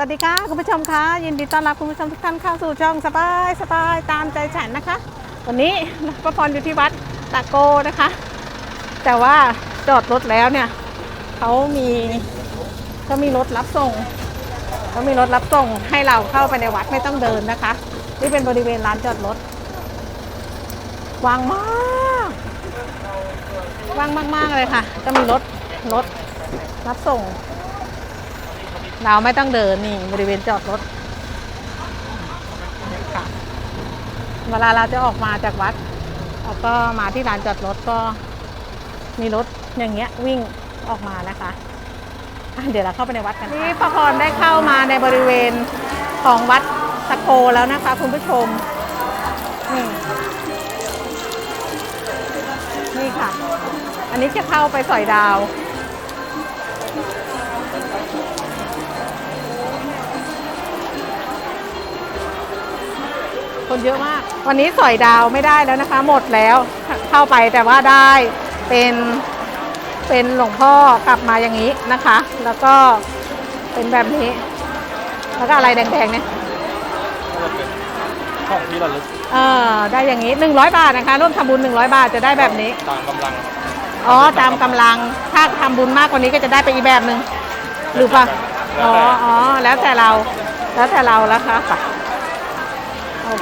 สวัสดีค่ะคุณผู้ชมคะยินดีต้อนรับคุณผู้ชมทุกท่านเข้าสู่ช่องสบายสบายตามใจฉันนะคะ วันนี้ป้าพรอยู่ที่วัดตะโกนะคะ แต่ว่าจอดรถแล้วเนี่ยเขามีก็มีรถรับส่งเขามีรถรับส่งให้เราเข้าไปในวัดไม่ต้องเดินนะคะ นี่เป็นบริเวณลานจอดรถวางมากว่างมาก ๆเลยค่ะ ก็มีรถรถรับส่ง เราไม่ต้องเดินนี่บริเวณจอดรถค่ะเวลาเราจะออกมาจากวัดเราก็มาที่ลานจอดรถก็มีรถอย่างเงี้ยวิ่งออกมานะคะอะเดี๋ยวเราเข้าไปในวัดกันนี่ประพรได้เข้ามาในบริเวณของวัดตะโกแล้วนะคะคุณผู้ชม นี่นี่ค่ะ อันนี้จะเข้าไปสอยดาว คนเยอะมาก วันนี้สอยดาวไม่ได้แล้วนะคะ หมดแล้วเข้าไปแต่ว่าได้เป็นเป็นหลวงพ่อกลับมาอย่างนี้นะคะ แล้วก็เป็นแบบนี้ แล้วก็อะไรแดงๆเนี่ยก็จะเป็นของที่ระลึกเออได้อย่างนี้ 100 บาทนะคะ ร่วมทำบุญ 100 บาทจะได้แบบนี้ ตามกำลังครับอ๋อ ตามกำลัง ถ้าทำบุญมากกว่านี้ก็จะได้ไปอีกแบบหนึ่งหรือเปล่าอ๋ออ๋อแล้วแต่เรา แล้วแต่เราแล้วค่ะ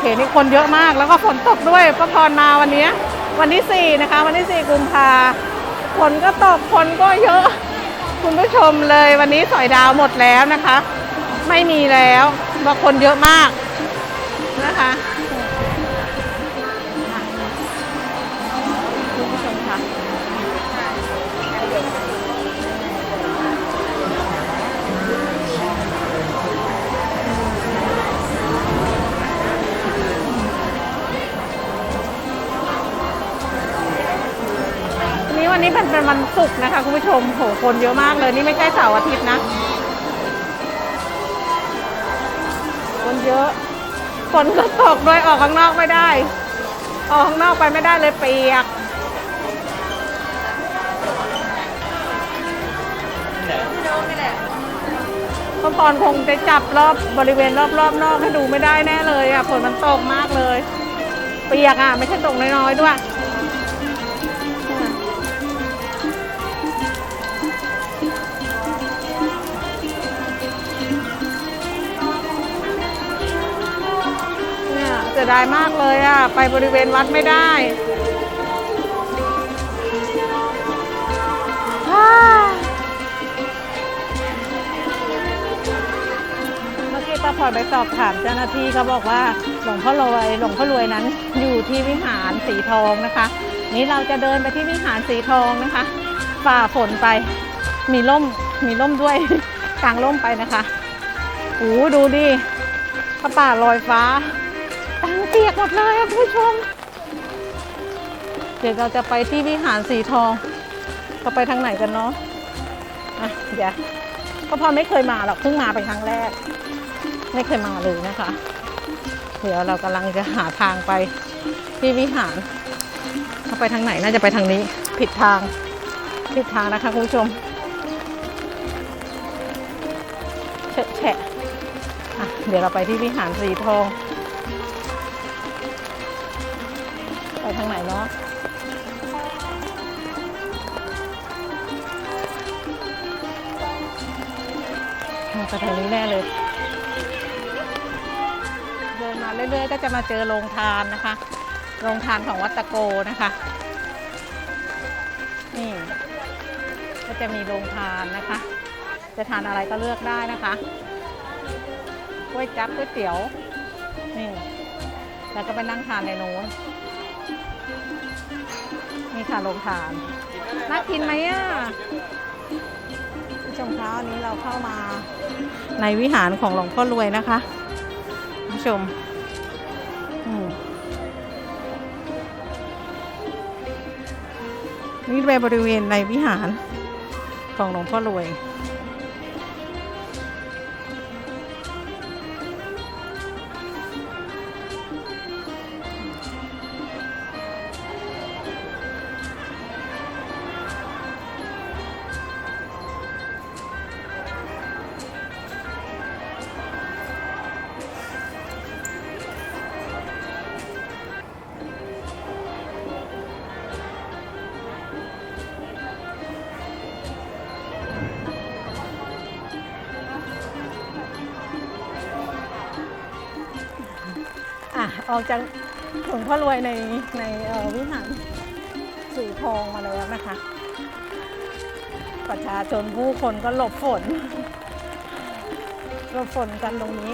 ไปโอเคนี่คนเยอะมากแล้วก็ฝนตกด้วยป้าพรมาวันนี้ วันที่สี่นะคะ วันที่สี่กุมภาฝนก็ตกคนก็เยอะ คุณผู้ชมเลยวันนี้สอยดาวหมดแล้วนะคะ ไม่มีแล้วบางคนเยอะมากนะคะ วันศุกร์นะคะคุณผู้ชมโหคนเยอะมากเลยนี่ไม่ใช่เสาร์อาทิตย์นะ คนเยอะฝนก็ตกด้วยออกข้างนอกไม่ได้ ออกข้างนอกไปไม่ได้เลยเปียกพระพรคงจะจับรอบบริเวณรอบๆนอกให้ดูไม่ได้แน่เลยอะฝนมันตกมากเลย เปียกอะไม่ใช่ตกน้อยๆด้วย สียดายมากเลยอะ ไปบริเวณวัดไม่ได้เมื่อกี้ป้าพรไปสอบถามเจ้าหน้าที่เขาบอกว่าหลวงพ่อรวยหลวงพ่อรวยนั้นอยู่ที่วิหารสีทองนะคะ นี้เราจะเดินไปที่วิหารสีทองนะคะ ฝ่าฝนไปมีร่มมีร่มด้วยกลางร่มไปนะคะโอ้ดูดิพระป่าลอยฟ้า ปียกหมดเลยอะคุณผู้ชม เดี๋ยวเราจะไปที่วิหารสีทองเราไปทางไหนกันเนาะอะเดี๋ยวก็พอไม่เคยมาหรอกเพิ่งมาเป็นครั้งแรก ไม่เคยมาเลยนะคะ เดี๋ยวเรากำลังจะหาทางไปที่วิหารถ้าไปทางไหนน่าจะไปทางนี้ ผิดทางผิดทางนะคะคุณผู้ชมแฉะเดี๋ยวเราไปที่วิหารสีทอง ไปทางไหนเนาะไปทางนี้แน่เลย เดินมาเรื่อยๆ ก็จะมาเจอโรงทานนะคะ โรงทานของวัดตะโกนะคะ นี่ ก็จะมีโรงทานนะคะ จะทานอะไรก็เลือกได้นะคะกล้วยจั๊บก๋วยเตี๋ยว นี่ แล้วก็ไปนั่งทานในโน้น ค่ะโรงทาน น่ากินไหมอะผู้ชมคะวันนี้เราเข้ามา ในวิหารของหลวงพ่อรวยนะคะผู้ชมอืมนี่เป็นบริเวณในวิหารของหลวงพ่อรวย ออกจากหลวงพ่อรวยในในออวิหารสีทองมาแล้วนะคะ ประชาชนผู้คนก็หลบฝนหลบฝนกันตรงนี้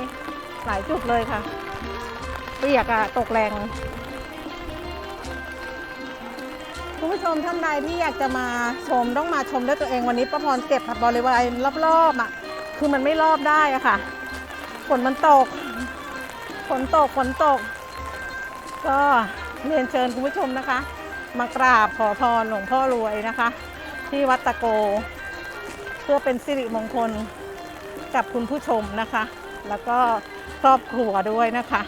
หลายจุดเลยค่ะเปียกอะตกแรงคุณผู้ชมท่านใดที่อยากจะมาชมต้องมาชมด้วยตัวเองวันนี้ป้าพรเก็บผัดบริเวณรอบๆอะคือมันไม่รอบได้อะค่ะฝนมันตกฝนตกฝนตก ก็เรียนเชิญคุณผู้ชมนะคะ มากราบขอพรหลวงพ่อรวยนะคะ ที่วัดตะโก เพื่อเป็นสิริมงคลกับคุณผู้ชมนะคะ แล้วก็ครอบครัวด้วยนะคะ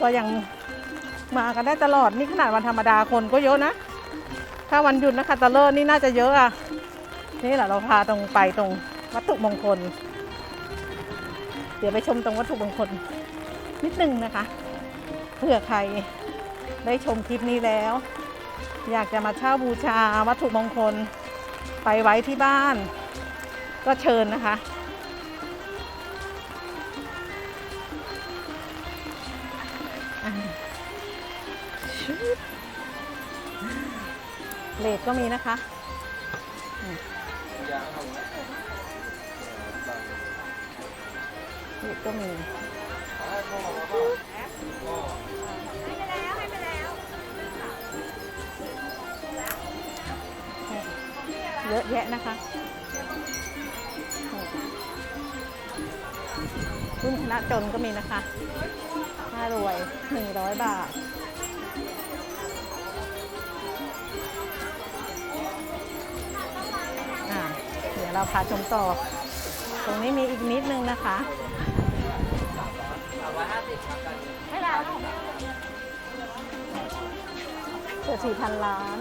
ก็ยังมากันได้ตลอดนี่ขนาดวันธรรมดาคนก็เยอะนะ ถ้าวันหยุดนะคะตะเลิศนี่น่าจะเยอะอะนี่แหละเราพาตรงไปตรงวัตถุมงคล เดี๋ยวไปชมตรงวัตถุมงคล นิดนึงนะคะ เผื่อใครได้ชมคลิปนี้แล้ว อยากจะมาเช่าบูชาวัตถุมงคลไปไว้ที่บ้าน ก็เชิญนะคะ เลดก็มีนะคะเลดก็มี เยอะแยะนะคะรุ่นคณะจนก็มีนะคะห้ารวยหนึ่งร้อยบาทอ่าเดี๋ยวเราพาชมต่อ ตรงนี้มีอีกนิดนึงนะคะ เกือบสี่พันล้าน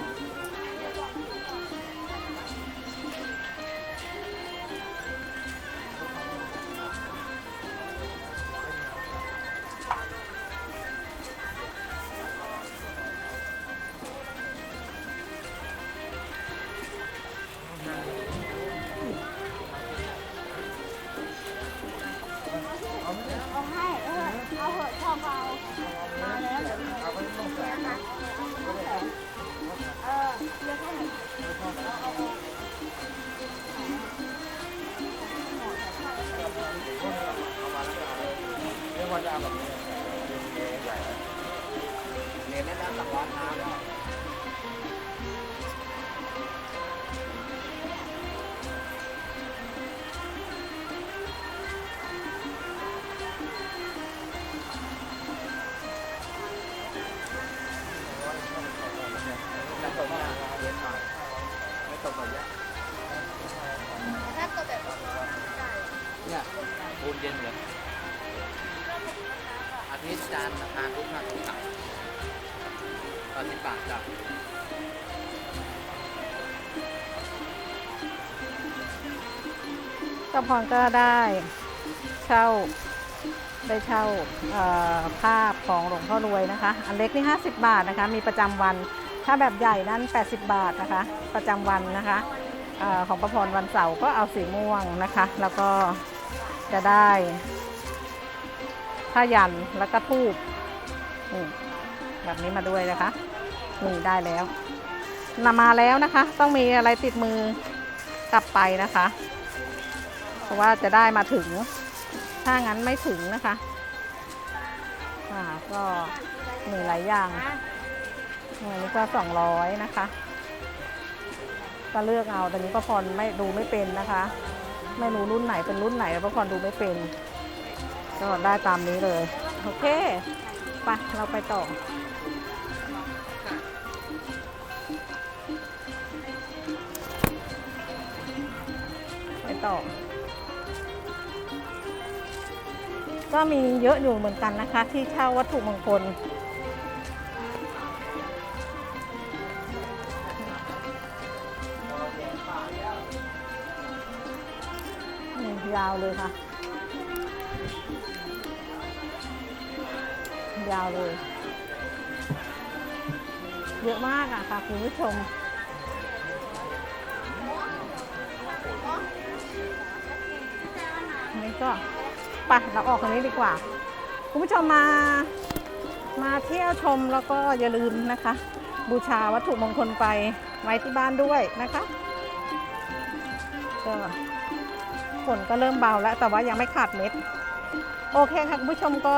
หัสศุกร์เสาร์ตอนสิบบาทจ้ะก็พรก็ได้เช่าได้เช่าภาพของหลวงพ่อรวยนะคะ อันเล็กนี่ 50 บาทนะคะ มีประจำวัน ถ้าแบบใหญ่นั้น 80 บาทนะคะ ประจำวันนะคะอของประพรวันเสาร์ก็เอาสีม่วงนะคะ แล้วก็จะได้ผ้ายันแล้วก็ทูบ นี่แบบนี้มาด้วยนะคะนี่ได้แล้วนำมาแล้วนะคะ ต้องมีอะไรติดมือกลับไปนะคะ เพราะว่าจะได้มาถึง ถ้างั้นไม่ถึงนะคะอ่าก็มีหลายอย่างอันนี้ก็สองร้อยนะคะ ก็เลือกเอาแต่นี้ป้าพรไม่ดูไม่เป็นนะคะ ไม่รู้รุ่นไหนเป็นรุ่นไหนป้าพรดูไม่เป็น ก็ได้ตามนี้เลย โอเค ไปเราไปต่อ ไปต่อ ก็มีเยอะอยู่เหมือนกันนะคะ ที่เช่าวัตถุมงคลนี่ยาวเลยค่ะ ยาวเลย เยอะมากอะค่ะคุณผู้ชมนี่ก็ไปเราออกทางนี้ดีกว่า คุณผู้ชมมา มาเที่ยวชมแล้วก็อย่าลืมนะคะ บูชาวัตถุมงคลไปไว้ที่บ้านด้วยนะคะก็ฝนก็เริ่มเบาแล้วแต่ว่ายังไม่ขาดเม็ด โอเคค่ะคุณผู้ชมก็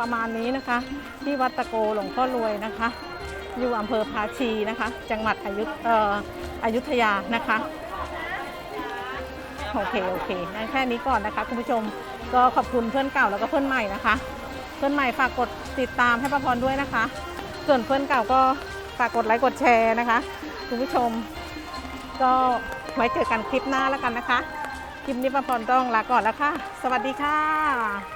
ประมาณนี้นะคะ ที่วัดตะโกหลวงพ่อรวยนะคะ อยู่อำเภอภาชีนะคะ จังหวัดอยุธเอ่ออยุธยานะคะโอเคโอเคงั้นแค่นี้ก่อนนะคะคุณผู้ชมก็ขอบคุณเพื่อนเก่าแล้วก็เพื่อนใหม่นะคะ เพื่อนใหม่ฝากกดติดตามให้ป้าพรด้วยนะคะ ส่วนเพื่อนเก่าก็ฝากกดไลค์กดแชร์นะคะ คุณผู้ชม ก็ไว้เจอกันคลิปหน้าแล้วกันนะคะคลิปนี้ป้าพรต้องลาก่อนแล้วค่ะ สวัสดีค่ะ